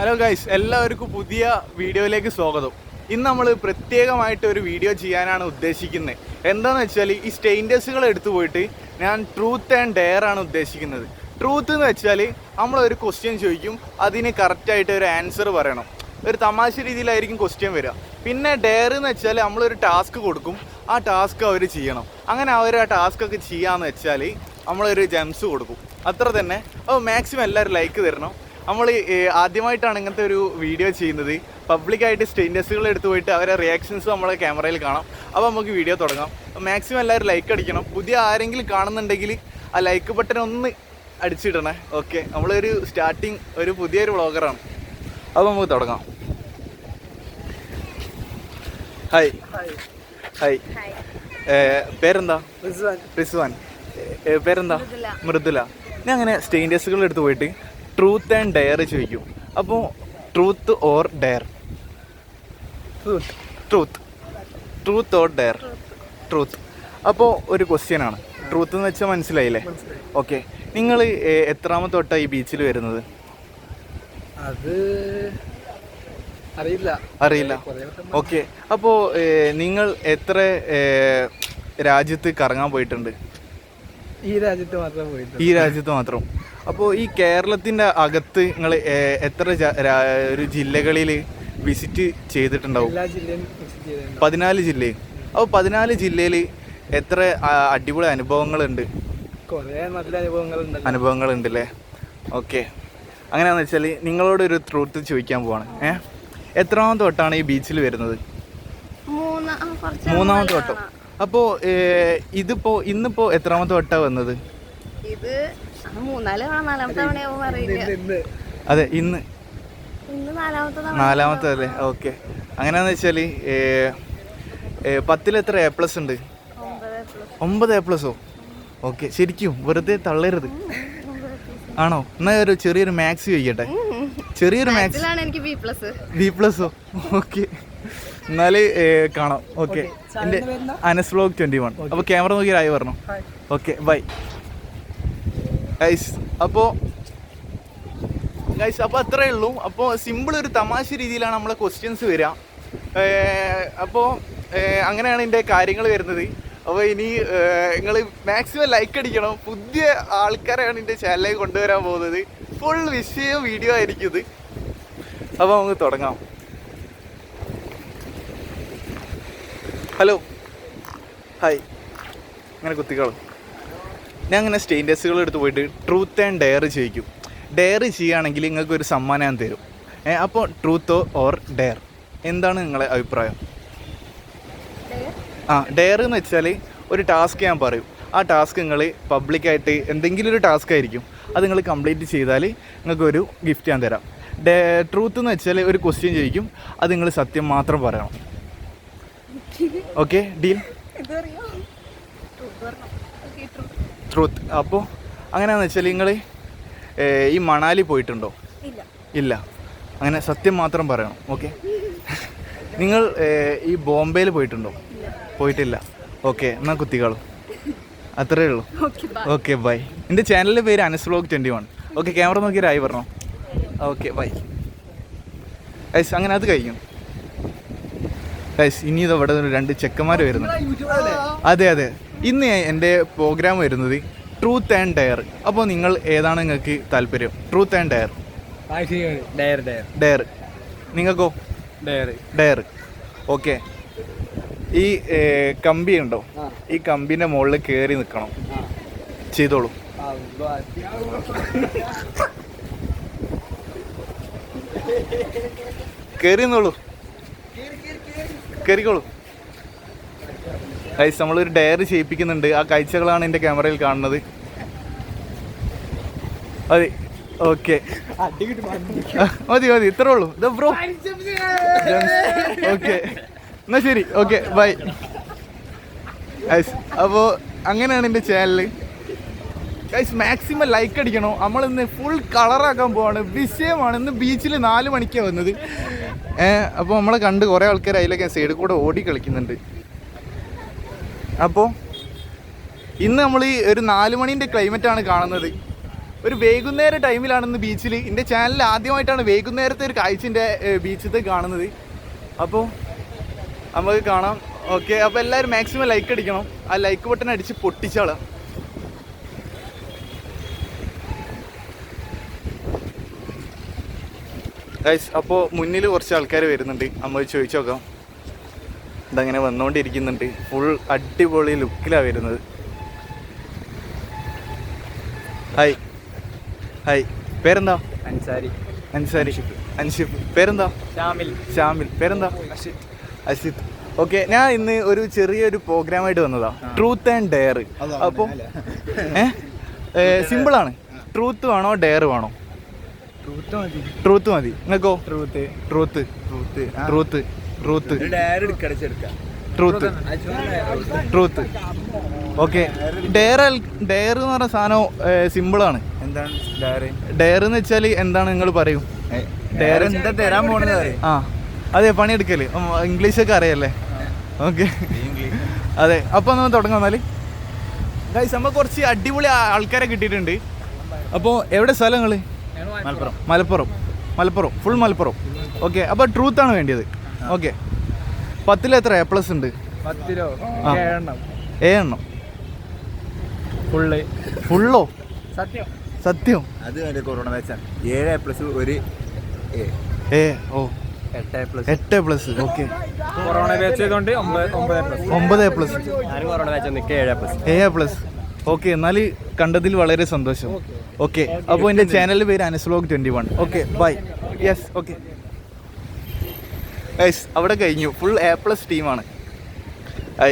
Hello guys എല്ലാവർക്കും പുതിയ വീഡിയോയിലേക്ക് സ്വാഗതം. ഇന്ന് നമ്മൾ പ്രത്യേകമായിട്ട് ഒരു വീഡിയോ ചെയ്യാനാണ് ഉദ്ദേശിക്കുന്നത് എന്താണെന്ന് വെച്ചാൽ ഈ സ്റ്റെയിൻഡേഴ്സുകൾ എടുത്തു പോയിട്ട് ഞാൻ ട്രൂത്ത് ആൻഡ് ഡെയർ ആണ് ഉദ്ദേശിക്കുന്നത്. ട്രൂത്ത് എന്ന് വെച്ചാൽ നമ്മൾ ഒരു ക്വസ്റ്റ്യൻ ചോദിക്കും അതിന് കറക്റ്റായിട്ട് ഒരു ആൻസർ പറയണം. ഒരു തമാശ രീതിയിലായിരിക്കും ക്വസ്റ്റ്യൻ വരിക. പിന്നെ ഡെയർ എന്ന് വെച്ചാൽ നമ്മളൊരു ടാസ്ക് കൊടുക്കും ആ ടാസ്ക് അവർ ചെയ്യണം. അങ്ങനെ അവർ ആ ടാസ്ക് ഒക്കെ ചെയ്യാന്ന് വെച്ചാൽ നമ്മളൊരു ജെംസ് കൊടുക്കും. അത്ര തന്നെ. അപ്പോൾ മാക്സിമം എല്ലാവരും ലൈക്ക് തരണം. നമ്മൾ ആദ്യമായിട്ടാണ് ഇങ്ങനത്തെ ഒരു വീഡിയോ ചെയ്യുന്നത്. പബ്ലിക്കായിട്ട് സ്റ്റേറ്റസുകൾ എടുത്തു പോയിട്ട് അവരെ റിയാക്ഷൻസ് നമ്മളെ ക്യാമറയിൽ കാണാം. അപ്പോൾ നമുക്ക് വീഡിയോ തുടങ്ങാം. മാക്സിമം എല്ലാവരും ലൈക്ക് അടിക്കണം. പുതിയ ആരെങ്കിലും കാണുന്നുണ്ടെങ്കിൽ ആ ലൈക്ക് ബട്ടൺ ഒന്ന് അടിച്ചിടണേ. ഓക്കെ നമ്മളൊരു സ്റ്റാർട്ടിങ് ഒരു പുതിയൊരു വ്ളോഗറാണ് അപ്പോൾ നമുക്ക് തുടങ്ങാം. ഹായ് ഹായ് പേരെന്താ? റിസ്വാൻ. റിസ്വാൻ. പേരെന്താ? മൃദുല. ഞാൻ അങ്ങനെ സ്റ്റേൻഡേഴ്സുകൾ എടുത്ത് പോയിട്ട് ട്രൂത്ത് ആൻഡ് ഡെയർ ചോദിക്കും. അപ്പോൾ truth or dare truth truth or dare truth അപ്പോൾ ഒരു ക്വസ്റ്റ്യൻ ആണ്. ട്രൂത്ത് എന്ന് വെച്ചാൽ മനസ്സിലായില്ലേ? ഓക്കെ നിങ്ങൾ എത്രാമത്തെ തൊട്ടാണ് ഈ ബീച്ചിൽ വരുന്നത്? അത് അറിയില്ല. അറിയില്ല. ഓക്കെ അപ്പോൾ നിങ്ങൾ എത്ര രാജ്യത്ത് കറങ്ങാൻ പോയിട്ടുണ്ട്? ഈ രാജ്യത്ത് മാത്രം പോയിട്ടുണ്ട് ഈ രാജ്യത്ത് മാത്രം. അപ്പോൾ ഈ കേരളത്തിന്റെ അകത്ത് നിങ്ങൾ എത്ര ഒരു ജില്ലകളിൽ വിസിറ്റ് ചെയ്തിട്ടുണ്ടാവും? എല്ലാ ജില്ലയും വിസിറ്റ് ചെയ്തിട്ടുണ്ട് പതിനാല് ജില്ലയിൽ അപ്പോൾ പതിനാല് ജില്ലയിൽ എത്ര അടിപൊളി അനുഭവങ്ങളുണ്ട്? കുറേ നല്ല ഉണ്ട് അനുഭവങ്ങളുണ്ട് അല്ലേ ഓക്കെ. അങ്ങനെയാണെന്ന് വെച്ചാൽ നിങ്ങളോട് ഒരു ട്രൂത്ത് ചോദിക്കാൻ പോവാണ്. ഏഹ് എത്രാമത്തെ തൊട്ടാണ് ഈ ബീച്ചിൽ വരുന്നത്? മൂന്ന് മൂന്നാമത്തെ മുകളിലാണ്. വട്ടം ഇതിപ്പോ ഇന്നിപ്പോ ഇന്നിപ്പോൾ എത്രാമത്തെ വട്ട വന്നത്? ഇത് ആ, മൂന്നാൽ നാലാമത്തെ തവണയാവും അറിയില്ല അതെ ഇന്ന്. നാലാമത്തെ അല്ലേ? ഓക്കെ. അങ്ങനെയാന്ന് വെച്ചാൽ പത്തിൽ എത്ര എ പ്ലസ് ഉണ്ട്? ഒമ്പത് എ പ്ലസോ. ഓക്കെ. ശരിക്കും വെറുതെ തള്ളരുത്. ആണോ? എന്നാ ഒരു ചെറിയൊരു മാക്സ് ചോദിക്കട്ടെ. ചെറിയൊരു മാക്സ് ഇതിലാണ് എനിക്ക് ബി പ്ലസ് ബി പ്ലസോ ഓക്കെ. എന്നാൽ കാണാം. ഓക്കെ. എന്റെ അനസ് വ്ലോഗ് ട്വന്റി വൺ അപ്പോൾ ക്യാമറ നോക്കി ആയി പറഞ്ഞു ഓക്കെ ബൈ ഗൈസ് അപ്പോൾ ഗൈസ് അപ്പോൾ അത്രേ ഉള്ളൂ. അപ്പോൾ സിമ്പിൾ ഒരു തമാശ രീതിയിലാണ് നമ്മളെ ക്വസ്റ്റ്യൻസ് വരിക. അപ്പോൾ അങ്ങനെയാണ് എന്റെ കാര്യങ്ങൾ വരുന്നത്. അപ്പോൾ ഇനി നിങ്ങൾ മാക്സിമം ലൈക്ക് അടിക്കണം. പുതിയ ആൾക്കാരെയാണ് എന്റെ ചാനലിലേക്ക് കൊണ്ടുവരാൻ പോകുന്നത്. ഫുൾ വിഷയം വീഡിയോ ആയിരിക്കും ഇത്. അപ്പോൾ നമുക്ക് തുടങ്ങാം. ഹലോ ഹായ് അങ്ങനെ കുത്തിക്കോളും. ഞാൻ അങ്ങനെ സ്റ്റേൻഡേഴ്സുകൾ എടുത്ത് പോയിട്ട് ട്രൂത്ത് ആൻഡ് ഡെയർ ചെയ്യിക്കും. ഡെയർ ചെയ്യുകയാണെങ്കിൽ നിങ്ങൾക്ക് ഒരു സമ്മാനം ഞാൻ തരും. അപ്പോൾ ട്രൂത്തോ ഓർ ഡെയർ എന്താണ് നിങ്ങളെ അഭിപ്രായം? ആ ഡെയർ എന്ന് വെച്ചാൽ ഒരു ടാസ്ക് ഞാൻ പറയും. ആ ടാസ്ക് നിങ്ങൾ പബ്ലിക്കായിട്ട് എന്തെങ്കിലും ഒരു ടാസ്ക് ആയിരിക്കും. അത് നിങ്ങൾ കംപ്ലീറ്റ് ചെയ്താൽ നിങ്ങൾക്കൊരു ഗിഫ്റ്റ് ഞാൻ തരാം. ഡേ ട്രൂത്ത് എന്ന് വെച്ചാൽ ഒരു ക്വസ്റ്റ്യൻ ചോദിക്കും അത് നിങ്ങൾ സത്യം മാത്രം പറയണം. Okay deal. ട്രൂത്ത് അപ്പോൾ അങ്ങനെയാണെന്ന് വെച്ചാൽ നിങ്ങൾ ഈ മണാലി പോയിട്ടുണ്ടോ? ഇല്ല. അങ്ങനെ സത്യം മാത്രം പറയണം. ഓക്കെ നിങ്ങൾ ഈ ബോംബെയിൽ പോയിട്ടുണ്ടോ? പോയിട്ടില്ല. ഓക്കെ എന്നാൽ കുത്തിക്കാളും. അത്രേ ഉള്ളൂ. ഓക്കെ ബൈ എന്റെ ചാനലിന്റെ പേര് Anas blog twenty one okay camera നോക്കി രായി പറഞ്ഞോ. ഓക്കെ ബൈ ഐസ് അങ്ങനെ അത് കഴിയും ഐസ് ഇനി ഇത് അവിടെ നിന്ന് രണ്ട് ചെക്കന്മാർ വരുന്നു. അതെ അതെ. ഇന്ന് എന്റെ പ്രോഗ്രാം വരുന്നത് ട്രൂത്ത് ആൻഡ് ഡയർ അപ്പോൾ നിങ്ങൾ ഏതാണ് നിങ്ങൾക്ക് താല്പര്യം? Truth and dare dare dare dare നിങ്ങൾക്കോ? ഡയർ ഡയർ ഓക്കെ ഈ കമ്പി ഉണ്ടോ. ഈ കമ്പിന്റെ മുകളിൽ കയറി നിൽക്കണം. ചെയ്തോളൂ. കയറി നിന്നോളൂ. കയറിക്കോളൂ. ഗൈസ് നമ്മളൊരു ഡയറി ചെയ്യിപ്പിക്കുന്നുണ്ട്. ആ കാഴ്ചകളാണ് എന്റെ ക്യാമറയിൽ കാണുന്നത്. അതെ ഓക്കെ മതി മതി. ഇത്രേ ഉള്ളൂ. ഇതാ ബ്രോ ഓക്കെ എന്നാ ശരി. ഓക്കെ ബൈ ഐസ് അപ്പോൾ അങ്ങനെയാണ് എന്റെ ചാനൽ ഗൈസ് മാക്സിമം ലൈക്ക് അടിക്കണം. നമ്മളിന്ന് ഫുൾ കളറാക്കാൻ പോവാണ്. വിഷയമാണ് ഇന്ന് ബീച്ചിൽ നാല് മണിക്കാണ് വന്നത്. അപ്പോൾ നമ്മളെ കണ്ട് കുറേ ആൾക്കാർ അതിലൊക്കെ സൈഡിൽ കൂടെ ഓടി കളിക്കുന്നുണ്ട്. അപ്പോൾ ഇന്ന് നമ്മൾ ഒരു നാല് മണീന്റെ ക്ലൈമറ്റാണ് കാണുന്നത്. ഒരു വൈകുന്നേര ടൈമിലാണ് ഇന്ന് ബീച്ചിൽ എന്റെ ചാനലിൽ ആദ്യമായിട്ടാണ് വൈകുന്നേരത്തെ ഒരു കാഴ്ചന്റെ ബീച്ചിൽ കാണുന്നത്. അപ്പോൾ നമുക്ക് കാണാം. ഓക്കെ അപ്പോൾ എല്ലാവരും മാക്സിമം ലൈക്ക് അടിക്കണം. ആ ലൈക്ക് ബട്ടൺ അടിച്ച് പൊട്ടിച്ചാളാം. ഗൈസ് അപ്പോൾ മുന്നിൽ കുറച്ച് ആൾക്കാർ വരുന്നുണ്ട്. നമ്മൾ ചോദിച്ചു നോക്കാം. ഇതങ്ങനെ വന്നുകൊണ്ടിരിക്കുന്നുണ്ട് ഫുൾ അടിപൊളി ലുക്കിലാണ് വരുന്നത്. ഹായ് ഹായ് പേരെന്താ? അൻസാരി. അൻസാരി. അൻഷിഫ്. പേരെന്താ? ഷാമിൽ. ഷാമിൽ. പേരെന്താ? അസിത് ഓക്കെ ഞാൻ ഇന്ന് ഒരു ചെറിയൊരു പ്രോഗ്രാമായിട്ട് വന്നതാ. ട്രൂത്ത് ആൻഡ് ഡെയർ അപ്പോൾ ഏഹ് സിമ്പിളാണ് ട്രൂത്ത് വേണോ ഡെയർ വേണോ? ട്രൂത്ത് മതി. ട്രൂത്ത് മതി. നിങ്ങൾക്കോ truth truth truth truth truth truth truth okay dare dare എന്ന് പറഞ്ഞ സാധനം സിമ്പിളാണ് എന്താണ് ഡയർ ഡെയർ എന്ന് വെച്ചാൽ എന്താണ് നിങ്ങൾ പറയൂ? ഡയർ എന്താ തരാൻ പോണത് ആ. അതെ പണിയെടുക്കൽ. ഇംഗ്ലീഷൊക്കെ അറിയല്ലേ? ഓക്കെ അതെ അപ്പോൾ നമ്മൾ തുടങ്ങാം എന്നാൽ ഗൈസ് നമ്മൾ കുറച്ച് അടിപൊളി ആൾക്കാരെ കിട്ടിയിട്ടുണ്ട്. അപ്പോൾ എവിടെ സ്ഥലങ്ങൾ മലപ്പുറം. മലപ്പുറം. മലപ്പുറം. ഫുൾ മലപ്പുറം. ഓക്കെ അപ്പോൾ ആണ് വേണ്ടിയത്. ഓക്കെ പത്തിൽ എത്ര? എ പ്ലസ് ഉണ്ട്. ഏ എണ്ണം. ഫുള്ള് സത്യം. സത്യം. അത് എന്റെ കൊറോണ ബാച്ചാണ് ഏഴ് എ പ്ലസ് ഒരു എ ഏ ഓ. എട്ട് പ്ലസ് ഓക്കെ കൊറോണ ബാച്ച് ചെയ്തോണ്ട് ഒമ്പത് എ പ്ലസ് ഒമ്പത് എ പ്ലസ് ആരും കൊറോണ ബാച്ച് ഏഴ് പ്ലസ് എ പ്ലസ് ഓക്കെ എന്നാൽ കണ്ടതിൽ വളരെ സന്തോഷം. ഓക്കെ അപ്പോൾ എന്റെ ചാനലിന്റെ പേര് Anas vlog twenty one okay bye yes okay yes അവിടെ കഴിഞ്ഞു. ഫുൾ എ പ്ലസ് ടീമാണ് I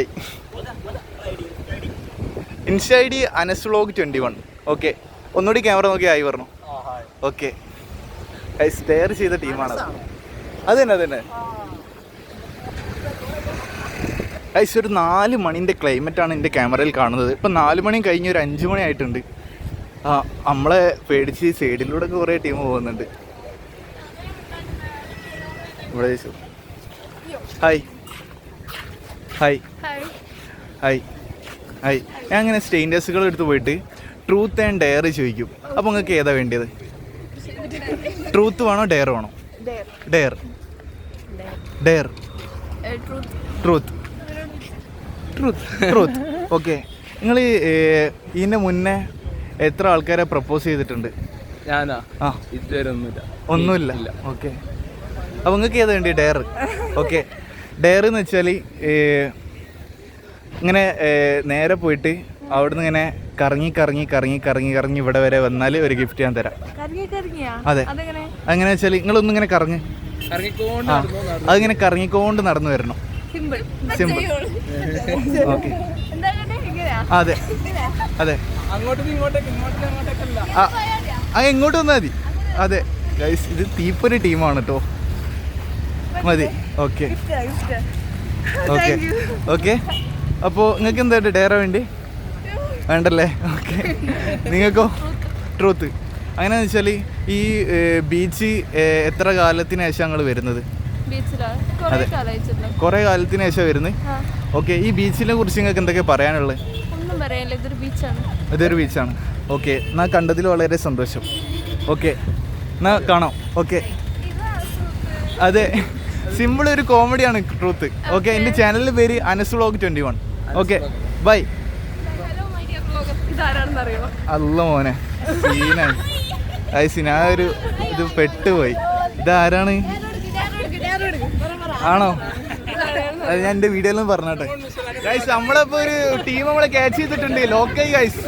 insta I D Anas vlog twenty one okay ഒന്നുകൂടി ക്യാമറ നോക്കി ആയി പറഞ്ഞു. ഓക്കെ സ്റ്റെയർ ചെയ്ത ടീമാണ് അത് തന്നെ അത് തന്നെ. ഐസ് ഒരു നാല് മണിന്റെ ക്ലൈമറ്റാണ് എന്റെ ക്യാമറയിൽ കാണുന്നത്. ഇപ്പം നാല് മണി കഴിഞ്ഞ് ഒരു അഞ്ച് മണി ആയിട്ടുണ്ട്. ആ നമ്മളെ പേടിച്ച് സൈഡിലൂടെ കുറേ ടീം പോകുന്നുണ്ട്. ഇവിടെ. ഹായ് ഹായ് ഹായ് ഹായ് ഞാൻ അങ്ങനെ സ്റ്റെയിൻഡേഴ്സുകൾ എടുത്ത് പോയിട്ട് ട്രൂത്ത് ആൻഡ് ഡെയർ ചോദിക്കും. അപ്പോൾ നിങ്ങൾക്ക് ഏതാ വേണ്ടിയത്? ട്രൂത്ത് വേണോ ഡെയർ വേണോ? Dare dare truth truth truth okay നിങ്ങൾ ഇതിന് മുന്നേ എത്ര ആൾക്കാരെ പ്രപ്പോസ് ചെയ്തിട്ടുണ്ട്? ഞാനാ? ആ. ഇതുവരെ ഒന്നുമില്ല. ഒന്നുമില്ല. ഓക്കെ അപ്പോൾ നിങ്ങൾക്ക് ഏതാ വേണ്ടി ഡെയർ ഓക്കെ ഡെയർ എന്ന് വെച്ചാൽ ഇങ്ങനെ നേരെ പോയിട്ട് അവിടുന്ന് ഇങ്ങനെ കറങ്ങി കറങ്ങി കറങ്ങി കറങ്ങി കറങ്ങി ഇവിടെ വരെ വന്നാൽ ഒരു ഗിഫ്റ്റ് ഞാൻ തരാം. അതെ. അതെങ്ങനെ? അങ്ങനെ വെച്ചാൽ നിങ്ങളൊന്നും ഇങ്ങനെ കറങ്ങ്. അതിങ്ങനെ കറങ്ങിക്കൊണ്ട് നടന്നു വരണം. സിമ്പിൾ. ഓക്കെ. അതെ. അതെ. അങ്ങോട്ടും ഇങ്ങോട്ടേക്ക് ഇങ്ങോട്ടും അങ്ങോട്ടേക്കല്ല ആ ഇങ്ങോട്ട് വന്നാൽ മതി. അതെ. ഗൈസ് ഇത് തീപ്പൊരു ടീമാണ് കേട്ടോ മതി. ഓക്കെ. ഓക്കെ. ഓക്കെ. അപ്പോൾ നിങ്ങൾക്ക് എന്താ ഡയറ വേണ്ടി? വേണ്ടല്ലേ? ഓക്കെ. നിങ്ങൾക്കോ? ട്രൂത്ത് അങ്ങനെയാണെന്ന് വെച്ചാൽ ഈ ബീച്ച് എത്ര കാലത്തിന് ശേഷം ഞങ്ങൾ വരുന്നത്. കൊറേ കാലത്തിന് ശേഷം വരുന്നത് ഓക്കെ ഈ ബീച്ചിനെ കുറിച്ച് നിങ്ങൾക്ക് എന്തൊക്കെ പറയാനുള്ളത് ഒന്നും പറയാനില്ല ഇതൊരു ബീച്ചാണ്. ഇതൊരു ബീച്ചാണ്. ഓക്കെ എന്നാ കണ്ടതിൽ വളരെ സന്തോഷം. ഓക്കെ എന്നാ കാണാം. ഓക്കെ. അതെ സിമ്പിൾ ഒരു കോമഡിയാണ് ട്രൂത്ത് ഓക്കെ എന്റെ ചാനലിന്റെ പേര് Anas vlog twenty one. Okay bye. Hello my dear blogger ഇതാരാണെന്ന് അറിയോ അല്ല മോനെ സീനാണ്. ഐസി ആ ഒരു ഇത് പെട്ടുപോയി. ഇതാരാണ്? ആണോ? അത് ഞാൻ എന്റെ വീഡിയോയിലും പറഞ്ഞോട്ടെ. ഗൈസ് നമ്മളിപ്പോ ഒരു ടീം നമ്മളെ ക്യാച്ച് ചെയ്തിട്ടുണ്ട്. ലോക്കായി ഗൈസ്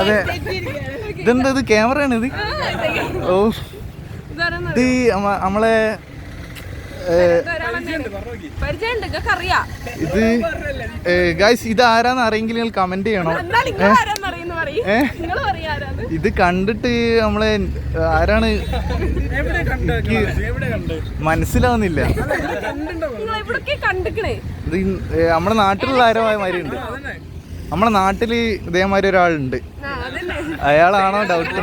അതെ. ഇതെന്താ ഇത്? ക്യാമറയാണ് ഇത് ഓ. ഇത് നമ്മളെ ഇത് ഗൈസ് ഇത് ആരാന്ന് അറിയെങ്കിൽ കമന്റ് ചെയ്യണം. ഇത് കണ്ടിട്ട് നമ്മളെ ആരാണ്? എവിടെ കണ്ട് എവിടെ കണ്ട്? മനസ്സിലാവുന്നില്ല. ഇത് നമ്മുടെ നാട്ടിലുള്ള ആരോ മാതിരി ഉണ്ട് നമ്മുടെ നാട്ടിൽ ഇതേമാതിരി ഒരാളുണ്ട്. അയാളാണോ ഡൗട്ട്.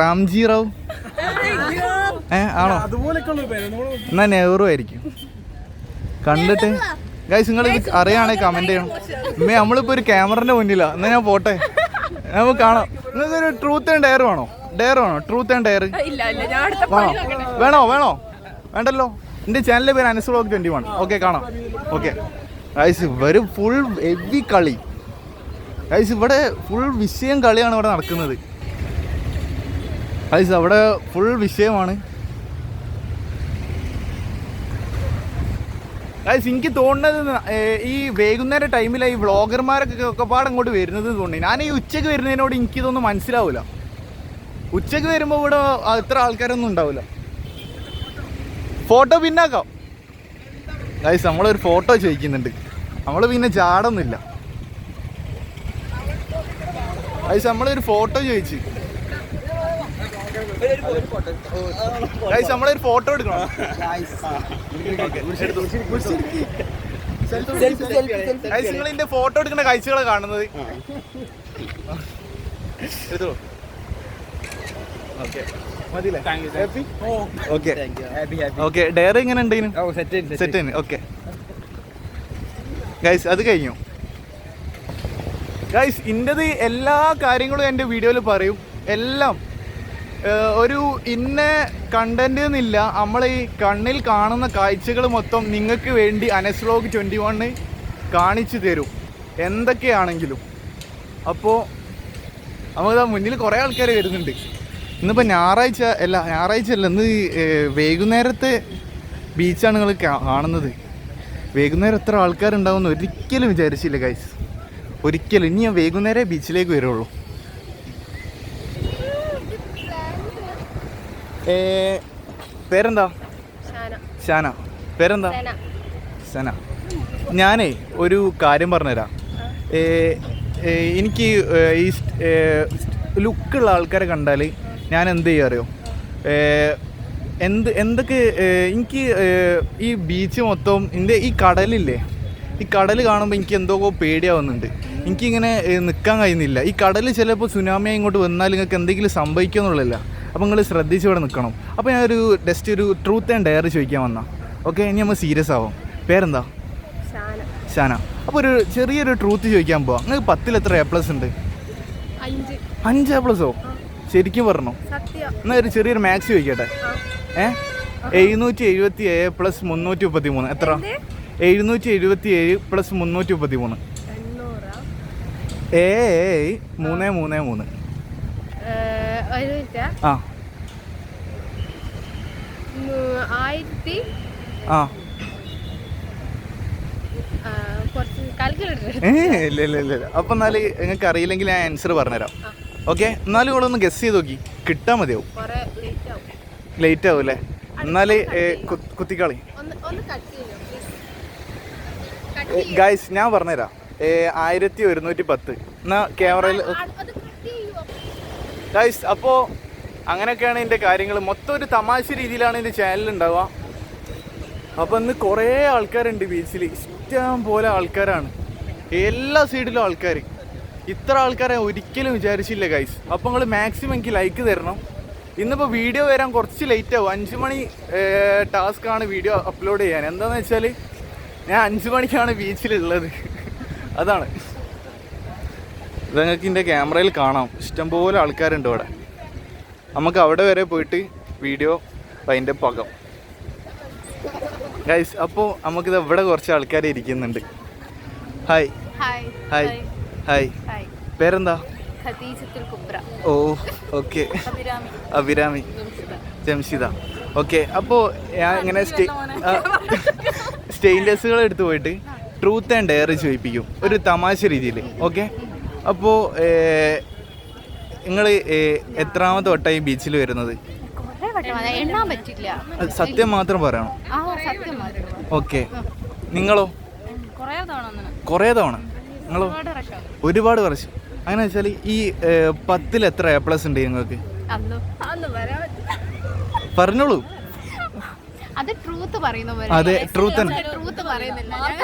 റാംജി റാവു. ഏ ആണോ? പേര്. നമ്മൾ എന്നാ നെഹ്റു ആയിരിക്കും. കണ്ടിട്ട്? ഗൈസ് നിങ്ങൾ അറിയാണെ അറിയാണെങ്കിൽ കമന്റ് ചെയ്യണം. അമ്മേ നമ്മളിപ്പോ ഒരു ക്യാമറന്റെ മുന്നിലാ. എന്നാ ഞാൻ പോട്ടെ? നമുക്ക് കാണാം. നിങ്ങൾക്ക് ഒരു ട്രൂത്ത് ആൻഡ് ഡയർ വേണോ? ഡയർ വേണോ? ട്രൂത്ത് ആൻഡ് ഡയർ വേണോ? വേണോ? വേണോ? വേണ്ടല്ലോ. എന്റെ ചാനലിന്റെ പേര് അനസ് ട്വന്റി വൺ ഓക്കെ കാണാം. ഓക്കെ ഗൈസ് ഇവർ ഫുൾ ഹെവി കളി. ഗൈസ് ഇവിടെ ഫുൾ വിഷയം കളിയാണ് ഇവിടെ നടക്കുന്നത്. ഗൈസ് അവിടെ ഫുൾ വിഷയമാണ്. ഗൈസ് എനിക്ക് തോന്നുന്നത് ഈ വൈകുന്നേര ടൈമിൽ ഈ വ്ളോഗർമാരൊക്കെ ഒക്കെ പാടെ അങ്ങോട്ട് വരുന്നത് തോന്നി ഞാൻ ഈ ഉച്ചയ്ക്ക് വരുന്നതിനോട് എനിക്കിതൊന്നും മനസ്സിലാവില്ല ഉച്ചയ്ക്ക് വരുമ്പോൾ ഇവിടെ അത്ര ആൾക്കാരൊന്നും ഉണ്ടാവില്ല ഫോട്ടോ പിന്നാക്കാം. ഗൈസ് നമ്മളൊരു ഫോട്ടോ ചോദിക്കുന്നുണ്ട്. നമ്മൾ പിന്നെ ചാടൊന്നുമില്ല. ഗൈസ് നമ്മളൊരു ഫോട്ടോ ചോദിച്ചു. നമ്മളൊരു ഫോട്ടോ എടുക്കണം. നിങ്ങൾ ഇതിന്റെ ഫോട്ടോ എടുക്കുന്ന കാഴ്ചകളെ കാണുന്നത്. എടുത്തോ? ഓക്കെ ഡയറി എങ്ങനെ ഉണ്ട് സെറ്റ് ഓക്കെ ഗൈസ് അത് കഴിഞ്ഞു. ഗൈസ് ഇന്റെത് എല്ലാ കാര്യങ്ങളും എന്റെ വീഡിയോയിൽ പറയും. എല്ലാം. ഒരു ഇന്ന കണ്ടന്റ് എന്നില്ല. നമ്മൾ ഈ കണ്ണിൽ കാണുന്ന കാഴ്ചകൾ മൊത്തം നിങ്ങൾക്ക് വേണ്ടി അനസ്ലോഗ് ട്വന്റി വണ്ണ് കാണിച്ചു തരും. എന്തൊക്കെയാണെങ്കിലും. അപ്പോൾ നമുക്കിതാ മുന്നിൽ കുറേ ആൾക്കാർ വരുന്നുണ്ട്. ഇന്നിപ്പോൾ ഞായറാഴ്ച അല്ല ഞായറാഴ്ച അല്ല ഇന്ന് വൈകുന്നേരത്തെ ബീച്ചാണ് നിങ്ങൾ കാണുന്നത്. വൈകുന്നേരം എത്ര ആൾക്കാരുണ്ടാവുമെന്ന് ഒരിക്കലും വിചാരിച്ചില്ല ഗൈസ് ഒരിക്കലും. ഇനി ഞാൻ വൈകുന്നേരം ബീച്ചിലേക്ക് വരുള്ളൂ ഏ, പേരെന്താ? ഷാന. പേരെന്താ? സേന ഞാനേ ഒരു കാര്യം പറഞ്ഞുതരാം. എനിക്ക് ഈ ലുക്കുള്ള ആൾക്കാരെ കണ്ടാൽ ഞാൻ എന്ത് ചെയ്യുക അറിയോ? എന്ത് എന്തൊക്കെ എനിക്ക് ഈ ബീച്ച് മൊത്തം എന്റെ ഈ കടലില്ലേ? ഈ കടൽ കാണുമ്പോൾ എനിക്ക് എന്തോ പേടിയാവുന്നുണ്ട്. എനിക്കിങ്ങനെ നിൽക്കാൻ കഴിയുന്നില്ല. ഈ കടൽ ചിലപ്പോൾ സുനാമിയായി ഇങ്ങോട്ട് വന്നാൽ നിങ്ങൾക്ക് എന്തെങ്കിലും സംഭവിക്കുമെന്നുള്ളതല്ല. അപ്പോൾ നിങ്ങൾ ശ്രദ്ധിച്ച് ഇവിടെ നിൽക്കണം. അപ്പോൾ ഞാനൊരു ജസ്റ്റ് ഒരു ട്രൂത്ത് ആൻഡ് ഡയറി ചോദിക്കാൻ വന്നാൽ ഓക്കെ ഇനി നമ്മൾ സീരിയസ് ആവും. പേരെന്താ? ഷാന. അപ്പോൾ ഒരു ചെറിയൊരു ട്രൂത്ത് ചോദിക്കാൻ പോവാം. നിങ്ങൾക്ക് പത്തിൽ എത്ര എ പ്ലസ് ഉണ്ട്? അഞ്ച്. എ പ്ലസോ ശരിക്കും പറഞ്ഞു? എന്നാൽ ഒരു ചെറിയൊരു മാത്സ് ചോദിക്കട്ടെ. ഏ? എഴുന്നൂറ്റി എഴുപത്തി ഏഴ് പ്ലസ് മുന്നൂറ്റി മുപ്പത്തി മൂന്ന് എത്ര? എഴുന്നൂറ്റി എഴുപത്തി ഏഴ് പ്ലസ് മുന്നൂറ്റി മുപ്പത്തി മൂന്ന് ഏ മൂന്ന് മൂന്ന് മൂന്ന്. ആ. എന്നാൽ ആയിരത്തി ആ. ആ, കുറച്ച് കാൽക്കുലേറ്റർ ഇല്ല ഇല്ല ഇല്ല ഇല്ല. അപ്പം നിങ്ങൾക്ക് അറിയില്ലെങ്കിൽ ഞാൻ ആൻസർ പറഞ്ഞുതരാം. ഓക്കെ എന്നാലും ഇവിടെ ഒന്ന് ഗസ് ചെയ്ത് നോക്കി. കിട്ടാൻ മതിയാവും. ലേറ്റ് ആവും. അല്ലേ? എന്നാൽ കുത്തിക്കളി. കട്ട് കട്ട് ഗായ്സ് ഞാൻ പറഞ്ഞുതരാം. ആയിരത്തി ഒരുന്നൂറ്റി പത്ത്. എന്നാ ക്യാമറയിൽ കട്ട് ഗായ്സ് അപ്പോൾ അങ്ങനെയൊക്കെയാണ് എന്റെ കാര്യങ്ങൾ മൊത്തം ഒരു തമാശ രീതിയിലാണ് എന്റെ ചാനൽ ഉണ്ടാവുക അപ്പോൾ ഇന്ന് കുറേ ആൾക്കാരുണ്ട് ബീച്ചിൽ ഇഷ്ടം പോലെ ആൾക്കാരാണ്. എല്ലാ സൈഡിലും ആൾക്കാർ ഇത്ര ആൾക്കാരെ ഒരിക്കലും വിചാരിച്ചില്ല ഗൈസ് അപ്പോൾ നിങ്ങൾ മാക്സിമം എനിക്ക് ലൈക്ക് തരണം. ഇന്നിപ്പോൾ വീഡിയോ വരാൻ കുറച്ച് ലേറ്റ് ആവും. അഞ്ച് മണി ടാസ്ക്കാണ് വീഡിയോ അപ്ലോഡ് ചെയ്യാൻ. എന്താണെന്ന് വെച്ചാൽ ഞാൻ അഞ്ച് മണിക്കാണ് ബീച്ചിലുള്ളത് അതാണ്. ഇത് നിങ്ങൾക്ക് ഇതിന്റെ ക്യാമറയിൽ കാണാം. ഇഷ്ടംപോലെ ആൾക്കാരുണ്ട് ഇവിടെ. നമുക്ക് അവിടെ വരെ പോയിട്ട് വീഡിയോ അതിന്റെ പകം. ഗൈസ് അപ്പോൾ നമുക്കിത് ഇവിടെ കുറച്ച് ആൾക്കാർ ഇരിക്കുന്നുണ്ട്. ഹായ് ഹായ് ഹായ് പേരെന്താ? Oh okay Abhirami. Jamshitha. Okay അപ്പോൾ ഞാൻ ഇങ്ങനെ സ്റ്റേ സ്റ്റെയിൻലെസ്സുകൾ എടുത്ത് പോയിട്ട് ട്രൂത്ത് ആൻഡ് ഡെയർ ചോദിപ്പിക്കും ഒരു തമാശ രീതിയിൽ ഓക്കെ അപ്പോൾ നിങ്ങൾ എത്രാമത്തെ വട്ടമായി ബീച്ചിൽ വരുന്നത്? കുറെ വട്ടം എണ്ണാൻ പറ്റില്ല സത്യം മാത്രം പറയണം. ആ സത്യം മാത്രം ഓക്കെ. നിങ്ങളോ? കൊറേ തവണ കുറേ തവണ. നിങ്ങളോ? ഒരുപാട് വർഷം അങ്ങനെ വെച്ചാൽ ഈ പത്തിൽ എത്ര എ പ്ലസ് ഉണ്ട് നിങ്ങൾക്ക്? പറഞ്ഞോളൂ. അത് ട്രൂത്ത് പറയുന്ന അതെ,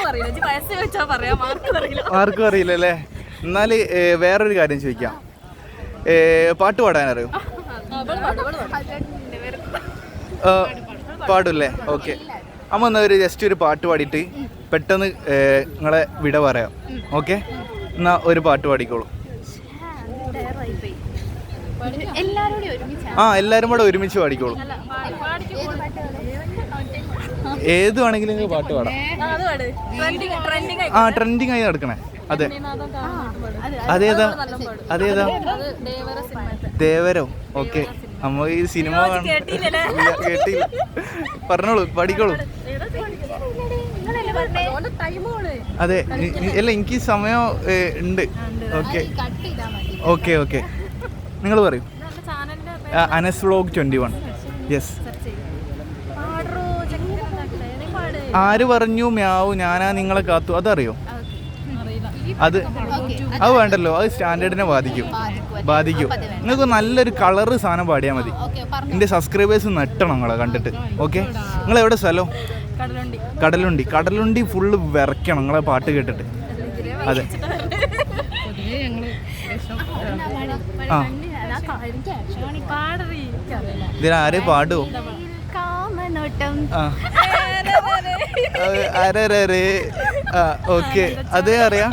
പറയുന്നില്ല. ആർക്കും അറിയില്ല അല്ലേ? എന്നാൽ വേറൊരു കാര്യം ചോദിക്കാം. പാട്ട് പാടാൻ പാടില്ലേ ഓക്കെ. അമ്മ എന്നാ ഒരു ജസ്റ്റ് ഒരു പാട്ട് പാടിയിട്ട് പെട്ടെന്ന് നിങ്ങളെ വിട പറയാം. ഓക്കെ? എന്നാ ഒരു പാട്ട് പാടിക്കോളൂ. ആ എല്ലാവരും കൂടെ ഒരുമിച്ച് പാടിക്കോളൂ. ഏത് വേണമെങ്കിലും നിങ്ങൾക്ക് പാട്ട് പാടാം. ആ ട്രെൻഡിങ് ആയി നടക്കണേ. അതെ. അതേതാ? അതേതാ? ദേവരോ ഓക്കെ. നമ്മ ഈ സിനിമ കേട്ടില്ല. പറഞ്ഞോളൂ പഠിക്കോളൂ. അതെ അല്ല എനിക്ക് സമയം ഉണ്ട്. ഓക്കെ. Okay okay. നിങ്ങൾ പറയൂ. Anas vlog twenty one yes ആര് പറഞ്ഞു മ്യാവു ഞാനാ നിങ്ങളെ കാത്തു അതറിയോ? അത് അത് വേണ്ടല്ലോ. അത് സ്റ്റാൻഡേർഡിനെ ബാധിക്കും. ബാധിക്കും. നിങ്ങൾക്ക് നല്ലൊരു കളറ് സാധനം പാടിയാൽ മതി. എന്റെ സബ്സ്ക്രൈബേഴ്സ് നെട്ടണം നിങ്ങളെ കണ്ടിട്ട്. ഓക്കെ? നിങ്ങൾ എവിടെ സ്ഥലം? കടലുണ്ടി. കടലുണ്ടി. ഫുള്ള് വിറയ്ക്കണം നിങ്ങളെ പാട്ട് കേട്ടിട്ട്. അതെ. ആ. ഇതിലാരെ പാടുവോ? കാമനോട്ടം. ആ. അരരേ ആ ഓക്കെ. അതേ അറിയാം.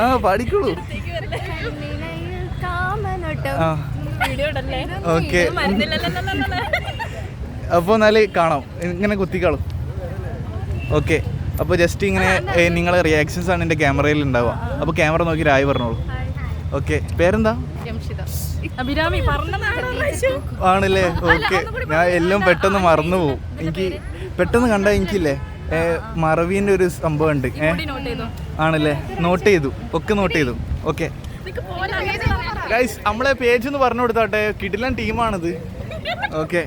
ആ പാടിക്കോളൂ. ഓക്കെ. അപ്പോൾ എന്നാൽ കാണാം. ഇങ്ങനെ കുത്തിക്കാളും. ഓക്കെ. അപ്പോൾ ജസ്റ്റ് ഇങ്ങനെ നിങ്ങളെ റിയാക്ഷൻസ് ആണ് എന്റെ ക്യാമറയിൽ ഉണ്ടാവുക. അപ്പോൾ ക്യാമറ നോക്കി രായി പറഞ്ഞോളൂ. ഓക്കെ. പേരെന്താ? ആണല്ലേ? ഓക്കെ. ഞാൻ എല്ലാം പെട്ടെന്ന് മറന്നു പോകും എനിക്ക് പെട്ടെന്ന് കണ്ട എനിക്കില്ലേ? മറവീന്റെ മറവീന്റെ ഒരു സംഭവം ഉണ്ട്. ആണല്ലേ? നോട്ട് ചെയ്തു. ഒക്കെ നോട്ട് ചെയ്തു. ഓക്കെ ഗൈസ് നമ്മളെ പേജ് ഒന്ന് പറഞ്ഞു കൊടുത്താട്ടെ കിടിലൻ ടീമാണിത് ഓക്കെ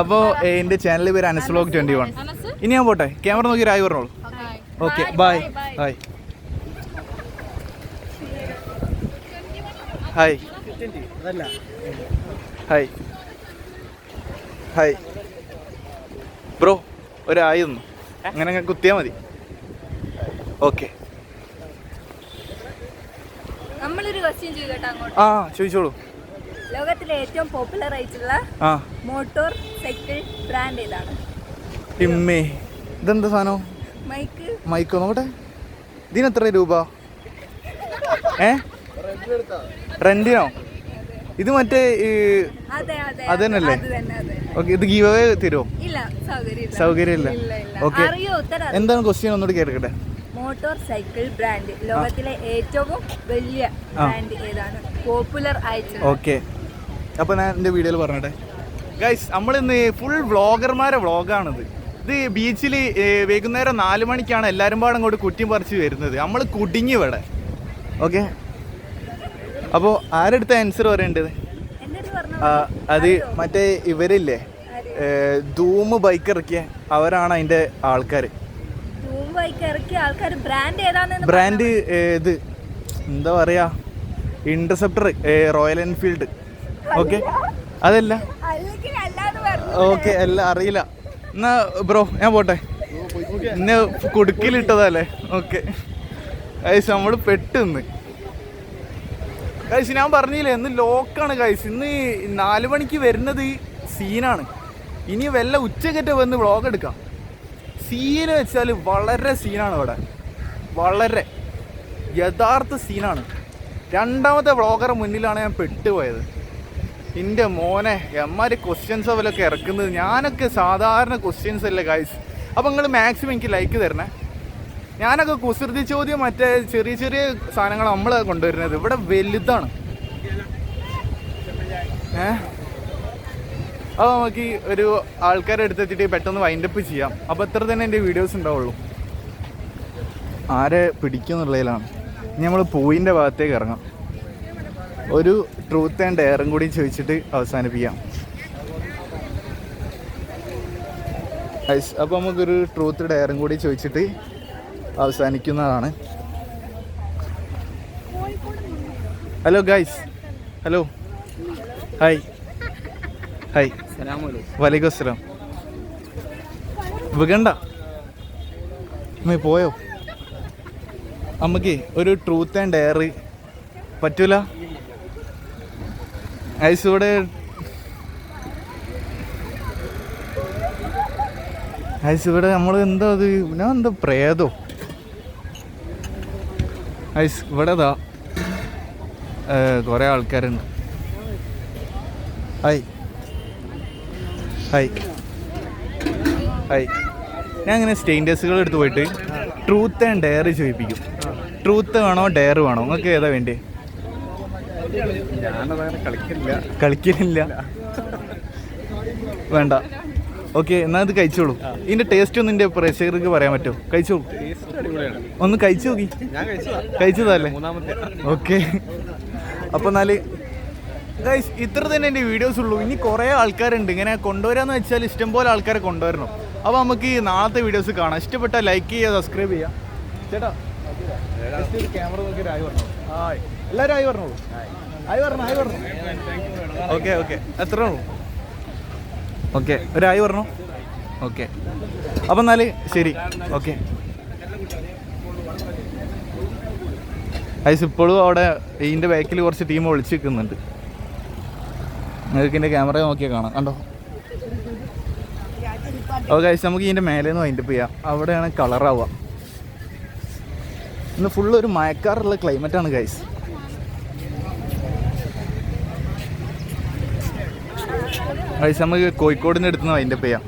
അപ്പോൾ എന്റെ ചാനൽ പേര് അനസ്ലോഗ് ട്വന്റി വൺ ഇനി ഞാൻ പോട്ടെ. ക്യാമറ നോക്കി രായി പറഞ്ഞോളൂ. Okay bye bye hi hi hi bro ഒരായി ഒന്ന് അങ്ങനെ അങ്ങ് കുത്തിയാൽ മതി. ഓക്കെ. നമ്മളൊരു ക്വസ്റ്റ്യൻ ചോദിക്കട്ടെ അങ്ങോട്ട്. ആ ചോദിച്ചോളൂ. ലോകത്തിലെ ഏറ്റവും പോപ്പുലർ ആയിട്ടുള്ള ആ. മോട്ടോർ സൈക്കിൾ ബ്രാൻഡ് ഏതാണ്? ഇമ്മേ ഇതെന്താ സാധനം? മൈക്ക് മൈക്കോ നോക്കട്ടെ. ഇതിന് എത്ര രൂപ? ഏ? റെന്റിനോ ഇത് മറ്റേ ഈ അതെ അതെ അത് തന്നെ അത് തന്നെ. ഓക്കെ ഇത് ഗീവ് അവേ തരുമോ? സൗകര്യമില്ല. ഓക്കെ എന്താണ് ക്വസ്റ്റ്യൻ ഒന്നുകൂടി കേൾക്കട്ടെ മോട്ടോർ സൈക്കിൾ ബ്രാൻഡ് ലോകത്തിലെ ഏറ്റവും വലിയ ബ്രാൻഡ് ഏതാണ്? പോപ്പുലർ ആയിട്ടുള്ള. ഓക്കെ അപ്പൊ ഞാൻ എന്റെ വീഡിയോയിൽ പറഞ്ഞട്ടെ. ഗൈസ് നമ്മളിന്ന് ഫുൾ വ്ളോഗർമാരെ വ്ളോഗാണിത് ഇത് ബീച്ചിൽ വൈകുന്നേരം നാല് മണിക്കാണ് എല്ലാവരും പാടും അങ്ങോട്ട് കുറ്റിയും പറിച്ച് വരുന്നത്. നമ്മൾ കുടുങ്ങി ഇവിടെ. ഓക്കെ അപ്പോൾ ആരെടുത്ത ആൻസർ പറയേണ്ടത്? അത് മറ്റേ ഇവരില്ലേ? ധൂമ് ബൈക്ക് ഇറക്കിയ അവരാണ് അതിന്റെ ആൾക്കാർ. ബ്രാൻഡ് ഇത് എന്താ പറയാ? ഇന്റർസെപ്റ്റർ റോയൽ എൻഫീൽഡ് ഓക്കെ അതല്ല? ഓക്കെ അല്ല അറിയില്ല. എന്നാ ബ്രോ ഞാൻ പോട്ടെ. എന്നെ കുടുക്കിലിട്ടതല്ലേ? ഓക്കെ കൈസ് നമ്മൾ പെട്ടെന്ന് കൈസ് ഞാൻ പറഞ്ഞില്ലേ ഇന്ന് ലോക്കാണ് കൈസ് ഇന്ന് നാല് മണിക്ക് വരുന്നത് സീനാണ് ഇനി വല്ല ഉച്ചക്കറ്റ വന്ന് വ്ളോഗ് എടുക്കാം. സീൻ വെച്ചാൽ വളരെ സീനാണ് ഇവിടെ. വളരെ. യഥാർത്ഥ സീനാണ് രണ്ടാമത്തെ വ്ളോഗർ മുന്നിലാണ് ഞാൻ പെട്ടുപോയത്. എന്റെ മോനെ എമ്മാര് ക്വസ്റ്റ്യൻസ് അവലൊക്കെ ഇറക്കുന്നത്. ഞാനൊക്കെ സാധാരണ ക്വസ്റ്റ്യൻസ് അല്ലേ ഗൈസ് അപ്പോൾ നിങ്ങൾ മാക്സിമം എനിക്ക് ലൈക്ക് തരണേ. ഞാനൊക്കെ കുസൃതി ചോദ്യം മറ്റേ ചെറിയ ചെറിയ സാധനങ്ങൾ നമ്മൾ കൊണ്ടുവരുന്നത്. ഇവിടെ വലുതാണ്. ഏ? അപ്പോൾ നമുക്ക് ഒരു ആൾക്കാരെ അടുത്തെത്തിയിട്ട് പെട്ടെന്ന് വൈൻഡപ്പ് ചെയ്യാം. അപ്പോൾ ഇത്ര തന്നെ എന്റെ വീഡിയോസ് ഉണ്ടാവുള്ളൂ. ആരെ പിടിക്കുന്നുള്ളതിലാണ്. ഇനി നമ്മൾ പൂവിന്റെ ഭാഗത്തേക്ക് ഇറങ്ങാം. ഒരു ട്രൂത്ത് ആൻഡ് എയറും കൂടി ചോദിച്ചിട്ട് അവസാനിപ്പിക്കാം. അപ്പോൾ നമുക്കൊരു ട്രൂത്ത് ഡയറും കൂടി ചോദിച്ചിട്ട് അവസാനിക്കുന്നതാണ്. Hello guys hello hi hi വലൈക്കും അസ്സലാം. വികണ്ട. അമ്മേ പോയോ? അമ്മയ്ക്ക് ഒരു ട്രൂത്ത് ആൻഡ് എയർ പറ്റൂല? ഐസ് ഇവിടെ ഐസ് ഇവിടെ നമ്മൾ എന്താ അത്? ഞാൻ എന്താ പ്രേതോ? ഐസ് ഇവിടെ ദാ കുറേ ആൾക്കാരുണ്ട്. ഹായ് ഹായ് ഹായ് ഞാൻ അങ്ങനെ സ്റ്റെയിൻഡേഴ്സുകൾ എടുത്ത് പോയിട്ട് ട്രൂത്ത് ആൻഡ് ഡെയർ ചോദിപ്പിക്കും. ട്രൂത്ത് വേണോ ഡെയർ വേണോ? നിങ്ങൾക്ക് ഏതാ വേണ്ടേ? കളിക്കില്ല. വേണ്ട. ഓക്കെ എന്നാൽ ഇത് കഴിച്ചോളൂ. ഇതിന്റെ ടേസ്റ്റ് ഒന്ന് എന്റെ പ്രേക്ഷകർക്ക് പറയാൻ പറ്റുമോ കഴിച്ചോളൂ. ഒന്ന് കഴിച്ചു നോക്കി. കഴിച്ചതല്ലേ ഓക്കെ അപ്പൊ എന്നാൽ ഗൈസ് ഇത്ര തന്നെ എന്റെ വീഡിയോസ് ഉള്ളൂ. ഇനി കുറേ ആൾക്കാരുണ്ട്. ഇങ്ങനെ കൊണ്ടുവരാന്ന് വെച്ചാൽ ഇഷ്ടം പോലെ ആൾക്കാരെ കൊണ്ടുവരണം. അപ്പോൾ നമുക്ക് ഈ നാളത്തെ വീഡിയോസ് കാണാം. ഇഷ്ടപ്പെട്ട ലൈക്ക് ചെയ്യുക സബ്സ്ക്രൈബ് ചെയ്യുക. ചേട്ടാ ക്യാമറ നോക്കി ആയി പറഞ്ഞോളൂ ഹായ് എല്ലാവരും ആയി പറഞ്ഞോളൂ ആയി പറഞ്ഞു ആയി പറഞ്ഞു ഓക്കെ ഓക്കെ എത്ര ഓക്കെ ഒരു പറഞ്ഞു ഓക്കെ അപ്പം എന്നാൽ ശരി. ഓക്കെ ഐസ് ഇപ്പോഴും അവിടെ ഇതിന്റെ ബാക്കിൽ കുറച്ച് ടീം ഒളിച്ചു നിൽക്കുന്നുണ്ട് നിങ്ങൾക്ക് ഇതിന്റെ ക്യാമറ നോക്കിയാൽ കാണാം. കണ്ടോ? ഓ ഗൈസ് നമുക്ക് ഇതിന്റെ മേലെ നിന്ന് വൈൻഡപ്പ് ചെയ്യാം. അവിടെയാണ് കളറാവുക ഇന്ന് ഫുള്ള് ഒരു മയക്കാറുള്ള ക്ലൈമറ്റാണ് ഗൈസ് ഗൈസ് നമുക്ക് കോഴിക്കോടിന്റെ അടുത്ത് നിന്ന് വൈൻഡപ്പ് ചെയ്യാം.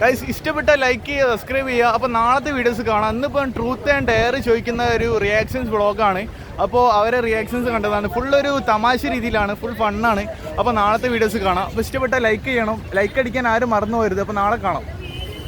ഗൈസ് ഇഷ്ടപ്പെട്ട ലൈക്ക് ചെയ്യുക സബ്സ്ക്രൈബ് ചെയ്യുക. അപ്പോൾ നാളത്തെ വീഡിയോസ് കാണാം. ഇന്നിപ്പം ട്രൂത്ത് ആൻഡ് ഡയറി ചോദിക്കുന്ന ഒരു റിയാക്ഷൻസ് വ്ളോഗാണ് അപ്പോൾ അവരെ റിയാക്ഷൻസ് കണ്ടതാണ്. ഫുൾ ഒരു തമാശ രീതിയിലാണ് ഫുൾ ഫണ്ണാണ് അപ്പോൾ നാളത്തെ വീഡിയോസ് കാണാം. ഇഷ്ടപ്പെട്ട ലൈക്ക് ചെയ്യണം. ലൈക്ക് അടിക്കാൻ ആരും മറന്നു പോരുത് അപ്പോൾ നാളെ കാണാം.